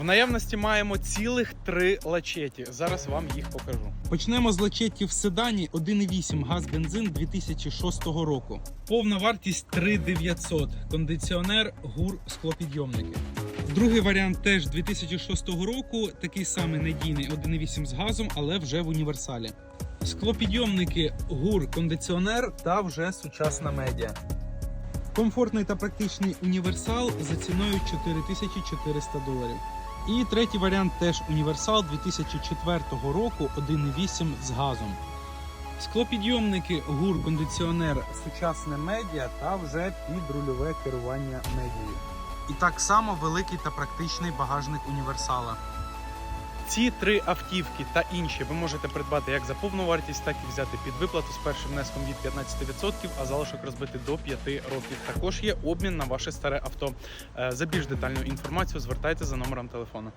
В наявності маємо цілих три лачеті. Зараз вам їх покажу. Почнемо з лачетів в седані 1,8 газ бензин 2006 року. Повна вартість 3900. Кондиціонер, гур, склопідйомники. Другий варіант теж 2006 року, такий самий надійний 1,8 з газом, але вже в універсалі. Склопідйомники, гур, кондиціонер та вже сучасна медіа. Комфортний та практичний універсал за ціною 4400 доларів. І третій варіант теж універсал 2004 року 1.8 з газом. Склопідйомники, гур, кондиціонер, сучасне медіа та вже підрульове керування медією. І так само великий та практичний багажник універсала. Ці три автівки та інші ви можете придбати як за повну вартість, так і взяти під виплату з першим внеском від 15%, а залишок розбити до 5 років. Також є обмін на ваше старе авто. Е, За більш детальну інформацію звертайте за номером телефону.